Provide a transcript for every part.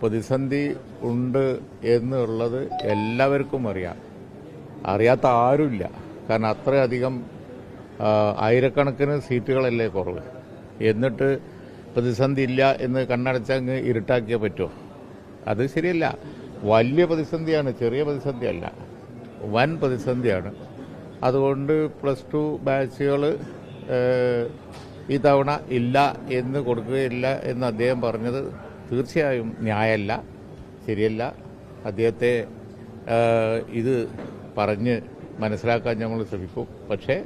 പ്രതിസന്ധി ഉണ്ട് എന്നുള്ളത് എല്ലാവർക്കും അറിയാം. അറിയാത്ത ആരുമില്ല. കാരണം അത്രയധികം ആയിരക്കണക്കിന് സീറ്റുകളല്ലേ കുറവ്. എന്നിട്ട് പ്രതിസന്ധി ഇല്ല എന്ന് കണ്ണടച്ചങ്ങ് ഇരുട്ടാക്കിയേ പറ്റുമോ അത് ശരിയല്ല. വലിയ പ്രതിസന്ധിയാണ് ചെറിയ പ്രതിസന്ധിയല്ല. വൻ പ്രതിസന്ധിയാണ്. അതുകൊണ്ട് പ്ലസ് ടു ബാച്ചുകൾ ഈ തവണ ഇല്ല എന്ന് കൊടുക്കുകയില്ല എന്ന് അദ്ദേഹം പറഞ്ഞത് തീർച്ചയായും ന്യായമല്ല ശരിയല്ല. അദ്ദേഹത്തെ ഇത് പറഞ്ഞ് മനസ്സിലാക്കാൻ ഞങ്ങൾ ശ്രമിക്കും. പക്ഷേ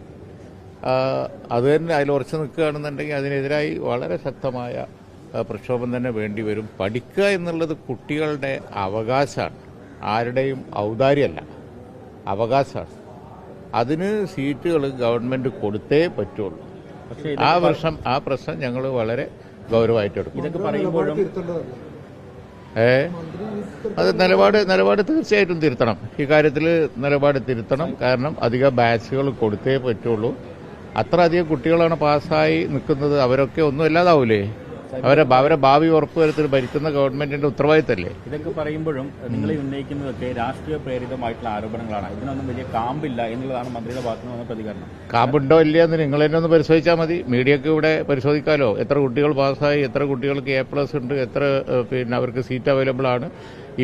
അത് തന്നെ അതിൽ ഉറച്ചു നിൽക്കുകയാണെന്നുണ്ടെങ്കിൽ അതിനെതിരായി വളരെ ശക്തമായ പ്രക്ഷോഭം തന്നെ വേണ്ടി വരും. പഠിക്കുക എന്നുള്ളത് കുട്ടികളുടെ അവകാശമാണ്. ആരുടെയും ഔദാര്യമല്ല. അവകാശമാണ്. അതിന് സീറ്റുകൾ ഗവൺമെന്റ് കൊടുത്തേ പറ്റുള്ളൂ. ആ വർഷം ആ പ്രശ്നം ഞങ്ങൾ വളരെ ഗൗരവമായിട്ട് എടുക്കും. ഇതൊക്കെ പറയുമ്പോഴും ഏ? അത് നിലപാട് നിലപാട് തീർച്ചയായിട്ടും തിരുത്തണം. ഇക്കാര്യത്തിൽ നിലപാട് തിരുത്തണം. കാരണം അധിക ബാച്ചുകൾ കൊടുത്തേ പറ്റുള്ളൂ. അത്ര അധികം കുട്ടികളാണ് പാസ്സായി നിൽക്കുന്നത്. അവരൊക്കെ ഒന്നും ഇല്ലാതാവൂലേ? അവരെ അവരെ ഭാവി ഉറപ്പുവരുത്തി ഭരിക്കുന്ന ഗവൺമെന്റിന്റെ ഉത്തരവാദിത്തല്ലേ? ഇതൊക്കെ പറയുമ്പോഴും നിങ്ങൾ ഉന്നയിക്കുന്നതൊക്കെ രാഷ്ട്രീയ പ്രേരിതമായിട്ടുള്ള ആരോപണങ്ങളാണ്. ഇതിനൊന്നും വലിയ കാമ്പില്ല എന്നുള്ളതാണ് മന്ത്രിയുടെ ഭാഗത്തു നിന്ന് പ്രതികരണം. കാമ്പുണ്ടോ ഇല്ലയെന്ന് നിങ്ങൾ തന്നെ ഒന്ന് പരിശോധിച്ചാൽ മതി. മീഡിയക്ക് ഇവിടെ പരിശോധിക്കാലോ. എത്ര കുട്ടികൾ പാസ്സായി എത്ര കുട്ടികൾക്ക് എ പ്ലസ് ഉണ്ട് എത്ര പിന്നെ അവർക്ക് സീറ്റ് അവൈലബിൾ ആണ്.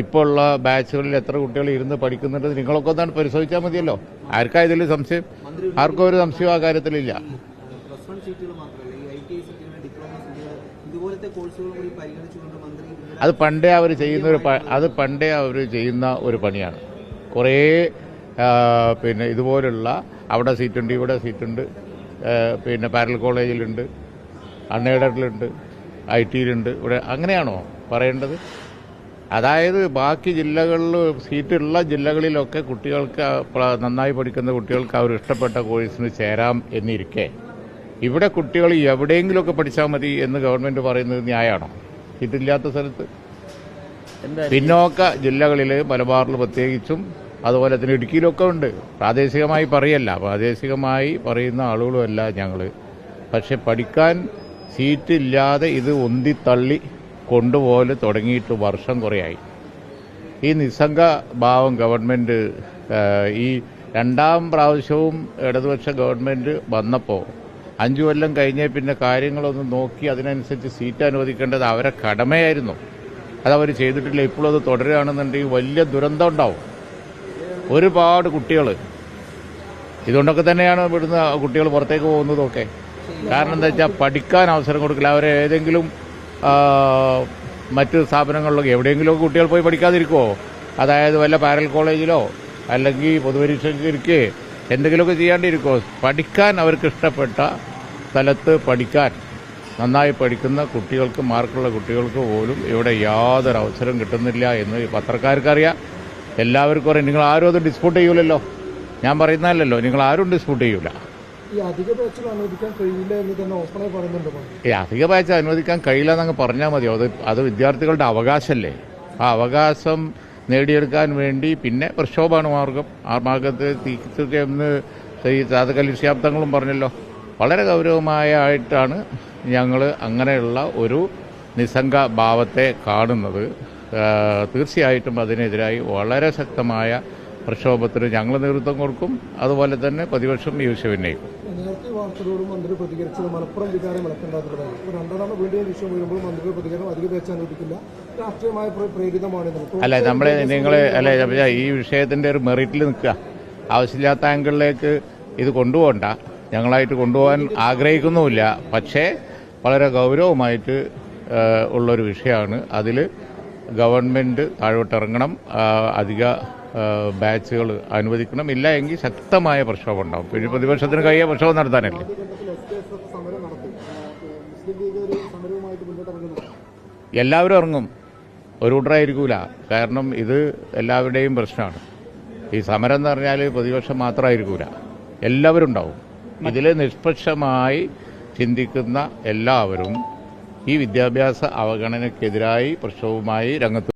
ഇപ്പോൾ ഉള്ള ബാച്ചുകളിൽ എത്ര കുട്ടികൾ ഇരുന്ന് പഠിക്കുന്നുണ്ട് നിങ്ങളൊക്കെ ഒന്നാണ് പരിശോധിച്ചാൽ മതിയല്ലോ. ആർക്കാ ഇതിൽ സംശയം? ആർക്കും ഒരു സംശയം ആ കാര്യത്തിലില്ല. സീറ്റുകൾ മാത്രമല്ല അത് പണ്ടേ അവർ ചെയ്യുന്ന ഒരു അത് പണ്ടേ അവർ ചെയ്യുന്ന ഒരു പണിയാണ്. കുറേ പിന്നെ ഇതുപോലുള്ള അവിടെ സീറ്റുണ്ട് ഇവിടെ സീറ്റുണ്ട് പിന്നെ പാരൽ കോളേജിലുണ്ട് അൺഎയ്ഡഡിലുണ്ട് ഐ ടിയിലുണ്ട് ഇവിടെ അങ്ങനെയാണോ പറയേണ്ടത്? അതായത് ബാക്കി ജില്ലകളിൽ സീറ്റുള്ള ജില്ലകളിലൊക്കെ കുട്ടികൾക്ക് നന്നായി പഠിക്കുന്ന കുട്ടികൾക്ക് അവർ ഇഷ്ടപ്പെട്ട കോഴ്സിന് ചേരാം എന്നിരിക്കെ. ഇവിടെ കുട്ടികൾ എവിടെയെങ്കിലുമൊക്കെ പഠിച്ചാൽ മതി എന്ന് ഗവൺമെന്റ് പറയുന്നത് ന്യായമാണോ? ഇതില്ലാത്ത സ്ഥലത്ത്? പിന്നോക്ക ജില്ലകളിൽ മലബാറിൽ പ്രത്യേകിച്ചും അതുപോലെ തന്നെ ഇടുക്കിയിലൊക്കെ ഉണ്ട്. പ്രാദേശികമായി പറയല്ല. പ്രാദേശികമായി പറയുന്ന ആളുകളുമല്ല ഞങ്ങൾ പക്ഷെ പഠിക്കാൻ സീറ്റ് ഇല്ലാതെ ഇത് ഉന്തിത്തള്ളി കൊണ്ടുപോലെ തുടങ്ങിയിട്ട് വർഷം കുറേയായി. ഈ നിസ്സംഗ ഭാവം ഗവൺമെന്റ് ഈ രണ്ടാം പ്രാവശ്യവും ഇടതുപക്ഷ ഗവൺമെന്റ് വന്നപ്പോൾ അഞ്ചു കൊല്ലം കഴിഞ്ഞേ പിന്നെ കാര്യങ്ങളൊന്നും നോക്കി അതിനനുസരിച്ച് സീറ്റ് അനുവദിക്കേണ്ടത് അവരെ കടമയായിരുന്നു. അതവർ ചെയ്തിട്ടില്ല. ഇപ്പോഴും അത് തുടരുകയാണെന്നുണ്ടെങ്കിൽ വലിയ ദുരന്തം ഉണ്ടാവും. ഒരുപാട് കുട്ടികൾ ഇതുകൊണ്ടൊക്കെ തന്നെയാണ് ഇവിടുന്ന് കുട്ടികൾ പുറത്തേക്ക് പോകുന്നതൊക്കെ. കാരണം എന്താ വെച്ചാൽ പഠിക്കാൻ അവസരം കൊടുക്കില്ല. അവരെ ഏതെങ്കിലും മറ്റു സ്ഥാപനങ്ങളിലൊക്കെ എവിടെയെങ്കിലുമൊക്കെ കുട്ടികൾ പോയി പഠിക്കാതിരിക്കുമോ അതായത് വല്ല പാരൽ കോളേജിലോ അല്ലെങ്കിൽ പൊതുപരീക്ഷയ്ക്ക് ഇരിക്കുകയോ എന്തെങ്കിലുമൊക്കെ ചെയ്യാണ്ടിരിക്കുമോ പഠിക്കാൻ അവർക്ക് ഇഷ്ടപ്പെട്ട സ്ഥലത്ത് പഠിക്കാൻ നന്നായി പഠിക്കുന്ന കുട്ടികൾക്ക് മാർക്കുള്ള കുട്ടികൾക്ക് പോലും ഇവിടെ യാതൊരു അവസരം കിട്ടുന്നില്ല എന്ന് പത്രക്കാർക്കറിയാം. എല്ലാവർക്കും അറിയാം. നിങ്ങൾ ആരും അത് ഡിസ്പ്യൂട്ട് ചെയ്യൂലല്ലോ. ഞാൻ പറയുന്നതല്ലോ നിങ്ങൾ ആരും ഡിസ്പ്യൂട്ട് ചെയ്യൂല. ഈ അധിക ബാച്ചുകൾ അനുവദിക്കാൻ കഴിയില്ല എന്ന് തന്നെ ഓപ്പണായി പറയുന്നുണ്ട് മന്ത്രി. ഈ അധിക ബാച്ച് അനുവദിക്കാൻ കഴിയില്ല എന്നങ്ങ് പറഞ്ഞാൽ മതിയോ അത് അത് വിദ്യാർത്ഥികളുടെ അവകാശമല്ലേ ആ അവകാശം നേടിയെടുക്കാൻ വേണ്ടി പിന്നെ പ്രക്ഷോഭമാണ് മാർഗം. ആ മാർഗത്തിൽ തീർച്ചയായും എന്ന് ഈ താതകലി ശാബ്ദങ്ങളും പറഞ്ഞല്ലോ. വളരെ ഗൗരവമായിട്ടാണ് ഞങ്ങൾ അങ്ങനെയുള്ള ഒരു നിസ്സംഗ ഭാവത്തെ കാണുന്നത് തീർച്ചയായിട്ടും അതിനെതിരായി വളരെ ശക്തമായ പ്രക്ഷോഭത്തിന് ഞങ്ങൾ നേതൃത്വം കൊടുക്കും. അതുപോലെ തന്നെ പ്രതിപക്ഷം ഈ വിഷയം ഉന്നയിക്കും വാർത്തകളോട് മന്ത്രി പ്രതികരിച്ചത് മലപ്പുറം വികാരം വീണ്ടും വിഷയം വരുമ്പോൾ മന്ത്രിയുടെ പ്രതികരണം അധിക രാഷ്ട്രീയമായ അല്ല നമ്മളെ നിങ്ങളെ അല്ല ഈ വിഷയത്തിന്റെ ഒരു മെറിറ്റിൽ നിൽക്കുക. ആവശ്യമില്ലാത്ത ആംഗിളിലേക്ക് ഇത് കൊണ്ടുപോകണ്ട. ഞങ്ങളായിട്ട് കൊണ്ടുപോകാൻ ആഗ്രഹിക്കുന്നുമില്ല. പക്ഷേ വളരെ ഗൗരവമായിട്ട് ഉള്ളൊരു വിഷയമാണ്. അതിൽ ഗവൺമെന്റ് താഴോട്ടിറങ്ങണം. അധിക ബാച്ചുകൾ അനുവദിക്കണം. ഇല്ല എങ്കിൽ ശക്തമായ പ്രക്ഷോഭം ഉണ്ടാവും. പിന്നെ പ്രതിപക്ഷത്തിന് കഴിയ പ്രക്ഷോഭം നടത്താനല്ലേ? എല്ലാവരും ഇറങ്ങും. ഒരു കൂട്ടറായിരിക്കൂല കാരണം ഇത് എല്ലാവരുടെയും പ്രശ്നമാണ്. ഈ സമരം എന്ന് പറഞ്ഞാൽ പ്രതിപക്ഷം മാത്രമായിരിക്കൂല. എല്ലാവരും ഉണ്ടാവും. ഇതിൽ നിഷ്പക്ഷമായി ചിന്തിക്കുന്ന എല്ലാവരും ഈ വിദ്യാഭ്യാസ അവഗണനക്കെതിരായി പ്രക്ഷോഭവുമായി രംഗത്ത്